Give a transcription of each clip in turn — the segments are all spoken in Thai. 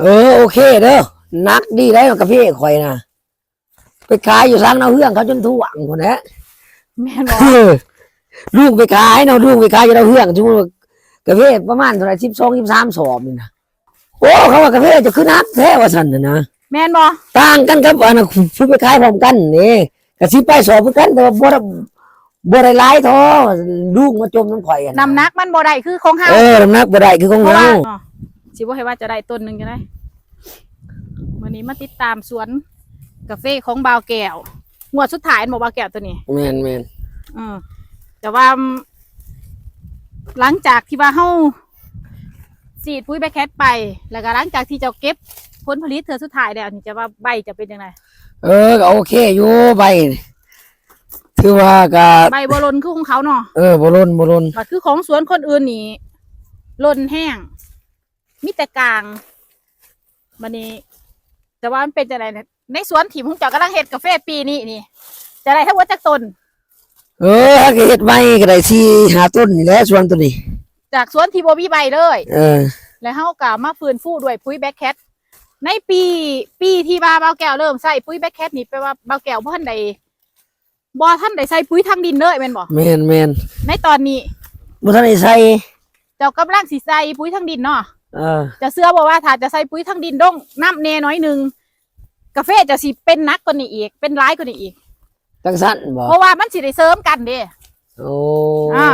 เออโอเคเด้อนักดีได้กาแฟข่อยนะไปขายอยู่ทางนาเฮืองเขาจนท่วงคนนะแม่นบ่เออลูกไปขายเนาะลูกไปขายอยู่นาเฮืองชั่วโมงกาแฟประมาณเท่าไหร่สิบสองสิบสามสอบนี่นะโอ้เขาว่ากาแฟจะขึ้นนักแท้ว่าสันนะนะแม่นบ่ต่างกันครับอันนั้นผู้ไปขายพร้อมกันนี่กระซิบไปสอบเหมือนกันแต่ว่าบ่ได้บ่ได้หลายท้อลูกมาจมน้ำข่อยอะน้ำหนักมันบ่ได้คือของเฮาเออน้ำหนักบ่ได้คือของเพราะเราว่าอ๋อ สิบ่ให้ว่าจะได้ต้นหนึงก็ได้วันนี้มาติดตามสวนกาแฟของบาวแก้วงวดสุดท้ายอันบ่บาวแก้วตัวนี้แม่นแม่นเออแต่ว่า หลังจากที่ว่าเฮาสีดปุ๋ยแบคแคทไป แล้วก็หลังจากที่เจ้าเก็บผลผลิตเธอสุดท้ายแล้วนี่จะว่าใบจะเป็นยังไงเออก็โอเคอยู่ใบนี่ถือว่าก็ใบบ่ลนคือของเขาเนาะเออบ่ล้นบ่ล้นบัดคือของสวนคนอื่นนี่ลนแห้ง มีแต่กลางมันนี้ แต่ว่ามันเป็นจะไรเนี่ยในสวนถิ่มของเจ้ากำลังเฮ็ดกาแฟปีนี้นี่จะได้ทั้งหมดจากต้นเออถ้าเกิดเฮ็ดใบก็ได้สี่หาต้นนี่แหละส่วนตัวนี้ จากสวนที่บ่มีใบเลย เออ แล้วเฮาก็มาฟื้นฟูด้วยปุ๋ยแบ็คแคทในปีปีที่ว่าเบาแก้วเริ่มใส่ปุ๋ยแบ็คแคทนี่แปลว่าเบาแก้วบ่ทันใดบ่ทันใดใส่ปุ๋ยทางดินเลยแม่นบ่แม่นแม่นในตอนนี้บ่ทันได้ใส่เจ้ากำลังสิใส่ปุ๋ยทางดินเนาะ เออ จะเชื่อบ่ว่าถ้าจะใส่ปุ๋ยทางดินดงน้ำแน่น้อยหนึงกาแฟจะสิเป็นหนักกว่านี้อีก เป็นร้ายกว่านี้อีก จังซั่นบ่เพราะว่ามันสิได้เสริมกันเด้โอ้อ่า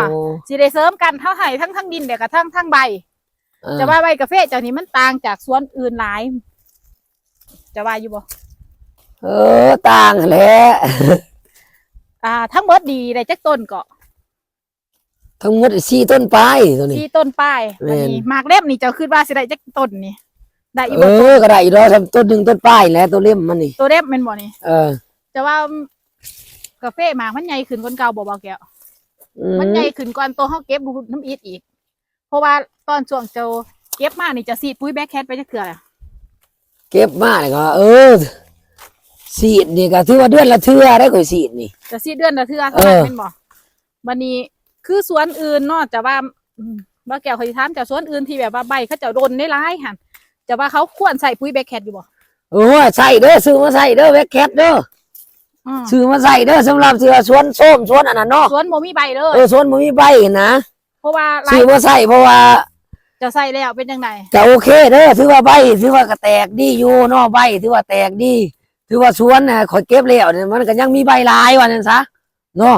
สิได้เสริมกันเท่าไหร่ทั้งทั้งดินเดี๋ยวกับทั้งทั้งใบ เออจะว่าใบกาแฟเจ้านี้มันต่างจากสวนอื่นหลาย จะว่าอยู่บ่เออต่างแหละ อ่า ทั้งหมดดีได้จักต้นเกาะ ทั้งหมดสี่ต้นปลายตัวนี้ ที่ต้นป้ายแม่นอันนี้หมากเล่มนี่เจ้าคิดว่าสิได้จักต้นนี่ได้อีเอบ่อก็ได้อีกแล้วทำต้นหนึงต้นปลายแหล้วตัวเล่มมันนี่ตัวเล่มแม่นบ่นี่เออจะว่ากาแฟหมากมันใหญ่ขึ้นกว่าเก่าบ่เบาแก้ว อืมันใหญ่ขึ้นกว่าตัวเฮาเก็บดูน้ำอีทอีก เพราะว่าตอนช่วงเจ้าเก็บมานี่จะซีดปุ๋ยแบ็คแคทไปจักเทื่อแล้วเก็บมาเลยก็เออสีดนี่ก็ถือว่าเดือนละเทื่อได้ข่อยสีดนี่ จะซีดเดือนละเทื่อเท่านั้นเออ แม่นบ่บัดนี้ คือสวนอื่นเนาะจะว่าอืมบ่าแก้วเคยถามจากสวนอื่นที่แบบว่าใบเขาเจะโดนได้หลายหั่นจะว่าเขาควรใส่ปุ๋ยแบ็คแคทอยู่บ่โอ้ยใส่เด้อซื้อมาใส่เด้อแว็กแคทเด้ออืมซื้อมาใส่เด้อสำหรับเสือสวนส้มสวนอันนั้นเนาะสวนบ่มีใบเลยเออสวนบ่มีใบนะเพราะว่าหลาซื้ยอมาใส่เพราะว่า จะใส่แล้วเป็นจังไดก็โอเคเด้อถือว่าใบถือว่าก็แตกดีอยู่เนาะใบถือว่าแตกดีถือว่าสวนน่ะข่อยเก็บแล้วเนี่ยมันก็ยังมีใบหลายว่านั่นซะเนาะ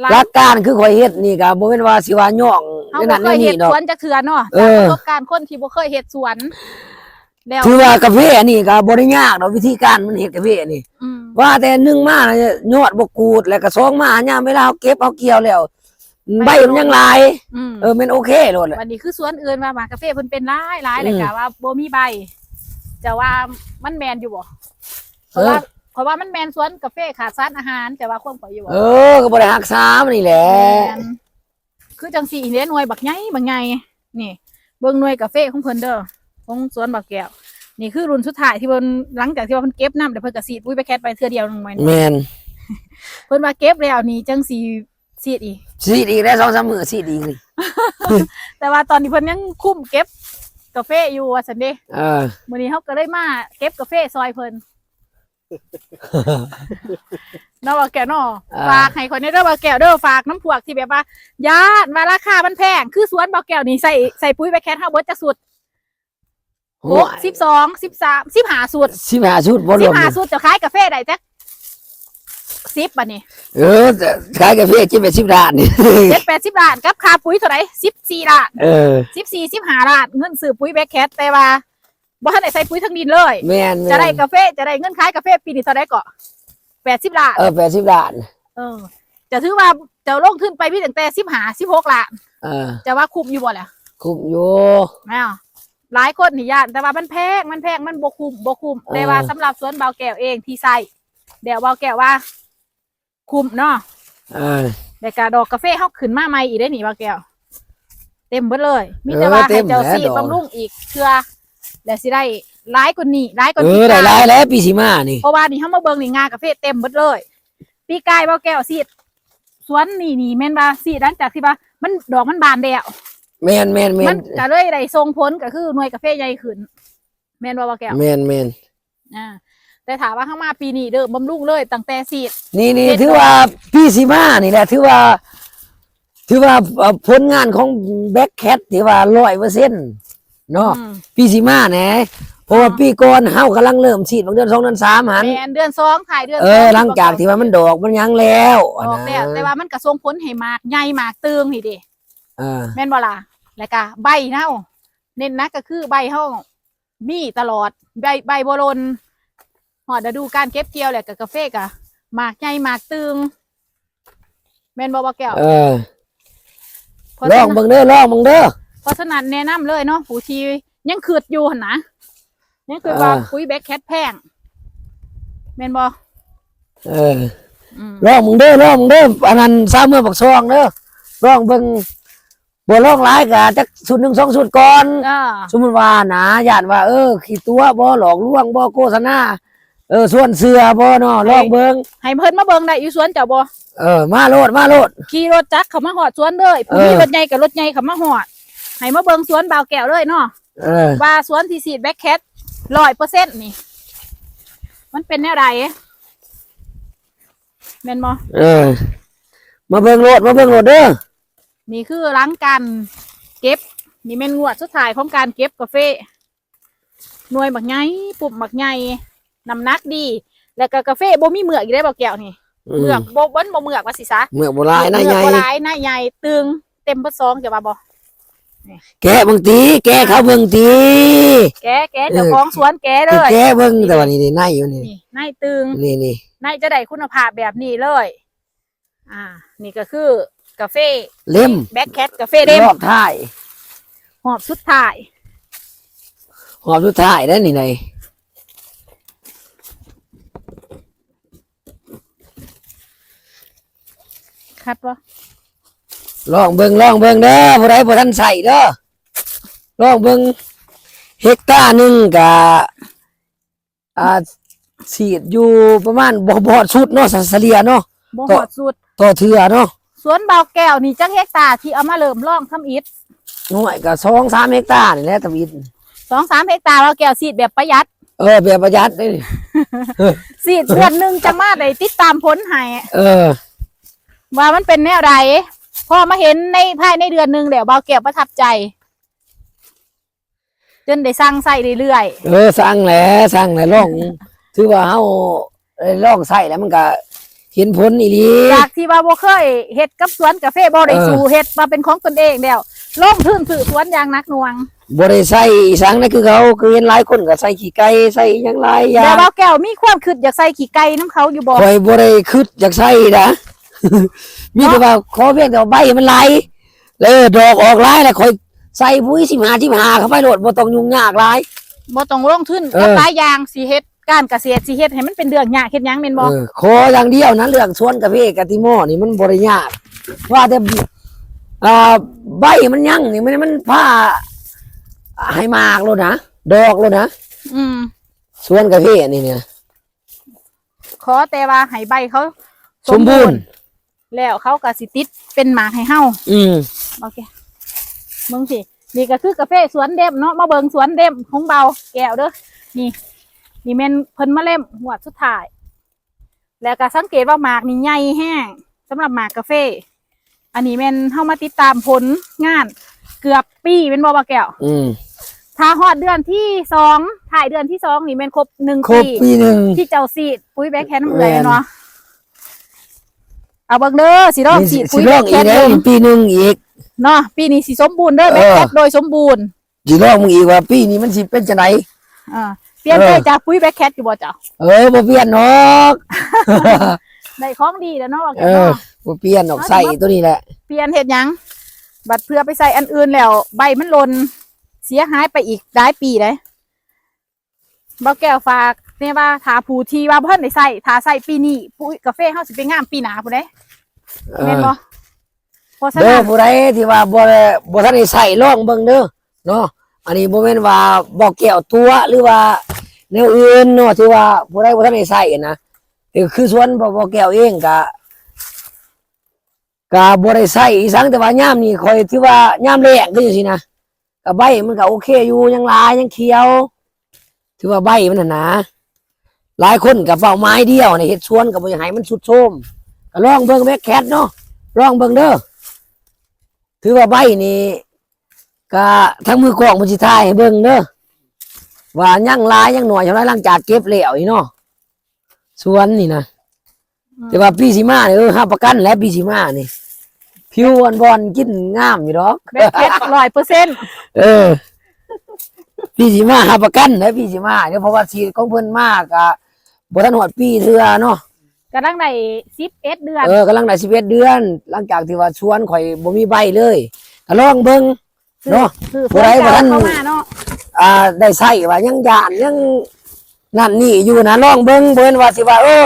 หลายหลักการคือข่อยเฮ็ดนี่ก็บ่แม่นว่าสิว่าย่องเขาในบ่นั้นเคในยเฮ็นี่ดดอกสวนจักเทื่อเนาะเอจากอประสบการณ์คนที่บ่เคยเฮ็ดสวนแล้วถือว่ากาแฟนี่ก็บ่ได้ยากดอกวิธีการมันเฮ็ดกาแฟนี่อืมว่าแต่หนึ่งมาน่ะยอดบกูดแล้วก็สองมาหายามเวลาเอาเก็บเอาเกี่ยวแล้วใบมันยังหลายอืมเออมันโอเคโลดแหละวันนี้คือสวนอื่นว่าหมากาแฟเพิ่นเป็นหลายหลายเลยอืมกะว่าบ่มีใบจะว่ามันแมนอยู่บ่เพเออราะว่า เพราะว่ามันแมนสวนกาแฟขาดสารอาหาร แต่ว่าความข่อยอยู่บ่เออก็บ่ได้หักษามันนี่แหละแม่นคือจังสี่เลี้ยหน่วยบักใหญ่บักใหญ่นี่ เบิ่งหน่วยกาแฟของเพิ่นเด้อของสวนบักแก้วนี่คือรุ่นสุดท้ายที่เพิ่นหลังจากที่ว่าเพิ่นเก็บน้ำเดี๋ยวเพิ่นก็สีดปุ๋ยไปแคทไปเทื่อเดียวนึงแม่นแมนเพิ่นว่าเก็บแล้วนี่จังสีสีดอีก สีดีได้สองสามมือสีดีนี่แต่ว่าตอนนี้เพิ่นยังคุ้มเก็บกาแฟอยู่ว่าซั่นเด้เออมื้อนี้เฮาก็เลยมาเก็บกาแฟซอยเพิ่น เนาะว่าแก้วเนาะอ่า ฝากให้คนในเด้อว่าแก้วเด้อฝากน้ำพวกที่แบบว่าญาติว่าราคามันแพงคือสวนบ่แก้วนี่ใส่ใส่ปุ๋ยไปแค่เท่าเบิดจะสุดหกสิบสองสิบสามสิบห้าสุดสิบห้าชุดบ่รสิวบมห้าสุดจะขายกาแฟได้จักสิบบัดนี้เออแต่ขายกาแฟจิบไปสิบล้านนี่ เจ็ดแปดสิบล้านกับค่าปุ๋ยเท่าไหร่สิบสี่ล้าน เออ สิบสี่สิบห้าล้านเงินซื้อปุ๋ยแบคแคทแต่ว่า บ่ทันได้ใส่ปุ๋ยทั้งดินเลยแม่นแม่นจะได้กาแฟจะได้เงินขายกาแฟปีนี้เท่าไหร่ก็แปดสิบล้านเออแปดสิบล้าน เออ จะถือว่าจะลงทุนไปพี่ตั้งแต่สิบห้าสิบหกล้านเออ จะว่าคุ้มอยู่บ่ล่ะคุ้มอยู่แม่เอาหลายคนนี่ย่านแต่ว่ามันแพงมันแพงมันบ่คุ้มบ่คุ้มเออแต่ว่าสำหรับสวนเบาแก้วเองที่ใส่เดี๋ยวเบาแก้วว่า คุ้มเนาะเออแต่กาดอกกาแฟเฮาขึ้นมาใหม่อีกได้หนิเบาแก้ว เต็มเบิดเลย มีเออแต่ว่าเต็ให้มเจ้าแล้วซีดดอกบำรุงอีกเทื่อ แล้วสิได้หลายกว่านี้หลายกว่าเอนี้อได้หลายแล้วปีสิมานี่ เพราะว่านี่เฮามาเบิ่งนี่งากาแฟเต็มเบิดเลย ปีกายเบาแก้วซีดสวนนี่นี่แม่นว่าซีดหลังจากที่ว่ามันดอกมันบานแล้วแม่นแม่นแม่มันนก็เลยได้ส่งผลก็คือหน่วยกาแฟใหญ่ขึ้น แม่นบ่บ่แก้วแม่นแม่นอ่าแต่ถามว่าเข้ามาปีนี้เด้อบำรุงเลยตั้งแต่สีด นี่นี่เฮ็ดถือว่าพี่สีมานี่แหละถือว่า ถือว่าเอ่อผลงานของแบ็คแคทถือว่าร้อยเปอร์เซ็นต์ เนาะอืมพี่สีมาแหน่เพราะว่าอ๋อปีก่อนเฮากำลังเริ่มฉีดบางเดือนสองเดือนสามหันแม่นเดือนสองถ่ายเดือนเออสหลังจากที่ว่ามันดอกมันยังแล้วออะอกนะแล้วแต่ว่ามันกระทรงผลให้มากใหญ่มากตึงนี่เดิเออแม่นบ่ล่ะแล้วก็ใบเน่าเน้นนักก็คือใบเฮามีตลอดใบใบบ่ลนหอดฤดูการเก็บเกี่ยวแหละกับกาแฟกะหมากใหญ่หมากตึงแม่นบ่บ่แก้วเออเพราะลฉะองนั้นเบิ่งเด้อลองเบิ่งเด้อ เพราะฉะนั้นแนะนำเลยเนาะผู้ที่ยังขืดอยู่หั่นนะยังคือว่าอ่าปุ๋ยแบ็คแคทแพงแม่นบ่เอออืมลองมึงเด้อลองมึงเด้ออันนั้นสามเมื่อปักซองเด้อลองเบิ่งบ่ลองหลายกะจักสุดหนึ่งสองสุดก่อนอ่าสมมุติว่านะญาติว่า เออขี้ตัวบ่หลอกลวงบ่โฆษณาเออส่วนเสือบ่เนาะลองเบิ่งให้เพิ่นมาเบิ่งได้อยู่สวนเจ้าบ่เออมาโลดมาโลดขี่รถจักรเข้ามาหอดสวนเลยผู้เออมีรถใหญ่กับรถใหญ่เข้ามาหอด ให้มาเบิ่งสวนบ่าวแก้วเลยเนาะเออว่าสวนที่สีดแบ็คแคทร้อยเปอร์เซ็นต์นี่ มันเป็นแนวใดแม่นบ่เออ มาเบิ่งโลดมาเบิ่งโลดเด้อนี่คือหลังการเก็บ นี่แม่นงวดสุดท้ายของการเก็บกาแฟหน่วยบักใหญ่ปุ่มบักใหญ่น้ำหนักดี แล้วก็กาแฟบ่มีเหมือกอีกได้บ่าวแก้วนี่อืเหมือกมบ่เบิ้นบ่เหมือกว่าสิซะเมื่อโบราณนายเหใหมืญ่อกบ่หลายหน้าใหญ่ตึงเต็มเบิดซองจะว่าบ่ แกะเบิ่งตีแกะเขาเบิ่งตีแกแกเจ้าของสวนแกเลคือยแกะเบิ่งแต่ว่านี่นี่ในอยู่นี่นี่นายตึงนี่นี่นายจะได้คุณภาพแบบนี้เลย อ่า นี่ก็คือกาแฟเล่มแบ็คแคทกาแฟเดมรอบท้ายหอบสุดท้ายหอบสุดท้ายได้อนี่ในคัดวะ ลองเบิ่งลองเบิ่งเด้อผู้ใดบ่ทันใส่เด้อลองเบิ่งเฮกตาร์หนึงกะอ่าสีดอยู่ประมาณบ่บ่ฮอดสุดเนาะสัสเลียเนาะบ่หต่ออดสุด ต่อเทื่อเนาะสวนเบาวแก้วนี่จักเฮกตาร์ที่เอามาเริ่มล่องทำอิฐหน่วยก็2 3เฮกตาร์นี่แหละตะวิดสองสามเฮกตาร์เบาวแก้วสีดแบบประหยัด เออแบบประหยัดได้อนี่ สีดเดือนหนึ่งจะมาได้ติดตามผลให้เออ ว่ามันเป็นแนวใด พอมาเห็นในภายในเดือนหนึ่งแล้วเบาวแก้วประทับใจจนได้สั่งใส่เรื่อยเออสร้างแหละสร้างแหละลองถือว่าเฮาได้ลองใส่แล้วมันก็เห็นผลอีหลีๆจากที่ว่าบ่เคยเฮ็ดกับสวนกาแฟบ่ได้เออสู่เฮ็ดมาเป็นของตนเองแล้วลงทุนซื้อสวนอย่างหนักหน่วงบ่ได้ใส่สังนั่นคือเขาคือเห็นหลายคนก็ใส่ขี้ไก่ใส่หยังหลายอย่าแต่งว่าแก้วมีความคิดอยากใส่ขี้ไก่น้ำเขาอยู่บ่ข่อยบ่ได้คิดอยากใส่นะ มีแต่ว่าขอเพียงแต่ว่าใบมันไหลแล้วเออดอกออกหลายแล้วข่อยใส่ปุ๋ย15 15เข้าไปโลดบ่ต้องยุ่งยากหลาย บ่ต้องลงทุนเออ กับหลายอย่างสิเฮ็ดการเกษตรสิเฮ็ดให้มันเป็นเรื่องยากเฮ็ดหยังแม่นบ่เออขออย่างเดียวนะเรื่องสวนกาแฟกะติโมอนี่มันบ่ได้ยากว่าแต่อ่าใบมันยังนี่มันมันผ้าให้มากโลดนะดอกโลดนะอืมสวนกาแฟนี่เนี่ย ขอแต่ว่าให้ใบเขาสมบูรณ์ แล้วเขาก็สิติดเป็นหมากให้เฮาอืมโอเคมึงสินี่ก็คือกาแฟสวนเด็มเนาะมาเบิงสวนเด็มของเบาแก้วเด้อนี่ นี่แม่นเพิ่นมาเล่มหัวดสุดท้าย แล้วก็สังเกตว่าหมากนี่ใหญ่แห้งสำหรับหมากกาแฟ อันนี้แม่นเฮามาติดตามผลงาน เกือบปีเป็นบ่บ่าแก้วอืมถ้าฮอดเดือนที่สองถ่ายเดือนที่สองนี่แม่นครบหนึ่งครบปีปีหนึ่งที่เจ้าซีดปุ๋ยแบ็คแคนน้ำเอือยแม่นเนาะ เอาเบิ่งเด้อสิรอบซีดสิปุ๋ยลแบ็องคอีแคกนได้เบิ่งปีหนึ่งอีกเนาะปีนี้สิสมบูรณ์เด้อแบ็คแคทเออโดยสมบูรณ์สิลองมึงอีกว่าปีนี้มันสิเป็นจังไดอ่าเปลี่ยนใจเออจากปุ๋ยแบ็คแคทอยู่บ่เจ้าเออบ่เปลี่ยนหรอกได้ของดีแล้วเนาะว่าแกเออเนาะบ่เปลี่ยนออกใส่ตัวนี้แหละเปลี่ยนเฮ็ดหยังบัดเพื่อไปใส่อันอื่นแล้ว ใบมันหล่นเสียหายไปอีกหลายปีเลยบ่แก้วฝาก เนี่ยว่าถ้าผู้ที่ว่าเพิ่นได้ใส่ถ้าใส่ปีนี้ปุ๋ยกาแฟเฮาสิไปงามปีหน้าพุ่นเด้เอแม่นอบ่เพราะฉะเด้นั้อนผู้ใดที่ว่าบ่ได้บ่ทันได้ใส่ลองเบิ่งเด้อเนาะอันนี้บ่แม่นว่าบ่แก้วตัวหรือว่าแนวอื่นเนาะที่ว่าผู้ใดบ่ทันได้ใส่นะเออคือส่วนบ่บ่แก้วเองก็ก็บ่ได้ใส่อีสังแต่ว่ายามนี้ข่อยที่ว่ายามแล้งก็จังซี่นะก็ใบมันก็โอเคอยู่ยังหลายยังเขียว ถือว่าใบมันน่ะหนา หลายคนกับเฝ้าไม้เดียวนี่เฮ็ดสวนกับบ่อยากให้มันสุดโทรมก็ลองเบิ่งแม่แคทเนาะลองเบิ่งเด้อถือว่าใบนี่ก็ทั้งมือกล้องมันสิถ่ายให้เบิ่งเด้อว่ายังหลายยังหน่อยเท่าไรหลังจากเก็บแล้วนี่เนาะสวนนี่นะแต่ว่าปีสีมาเนี่ยเออห้าประกันและปีสีมานี่ผิวบอลบอลกินงามอยู่ดอกแบคแคทร้อยเปอร์เซ็นต์เออปีสีมาห้าประกันและปีสีมาเนี่ยเพราะว่าสีของเพิ่นมากอะ บทันหอดปีเทือเนาะกำลังในสิบเอ็ดเดือน เออกำลังได้สิบเอ็ดเดือน หลังจากที่ว่าชวนข่อยบ่มีใบเลยก็ลองเบิ่งเนาะคือบ่ได้บ่ทันเข้ามาเนาะอ่าได้ใส่ว่ายังยานยังนั่นนี่อยู่นะลองเบิ่งเบิ่นว่าสิว่าเออ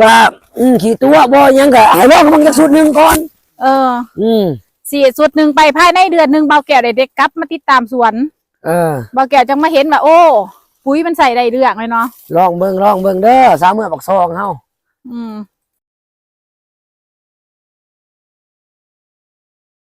ว่าอืมขี่ตัวบ่ยังก็ให้ลองมันจักสุดหนึงก่อน เออ อืมสี่สุดหนึ่งไปภายในเดือนหนึ่งเบาแก้วได้เด็กกลับมาติดตามสวน เออเบาแก้วจังมาเห็นว่าโอ้ ปุ๋ยมันใส่ได้เรื่องเลยเนาะ ลองเบิ่งลองเบิ่งเด้อสามเมื่อบักซองเฮาอืม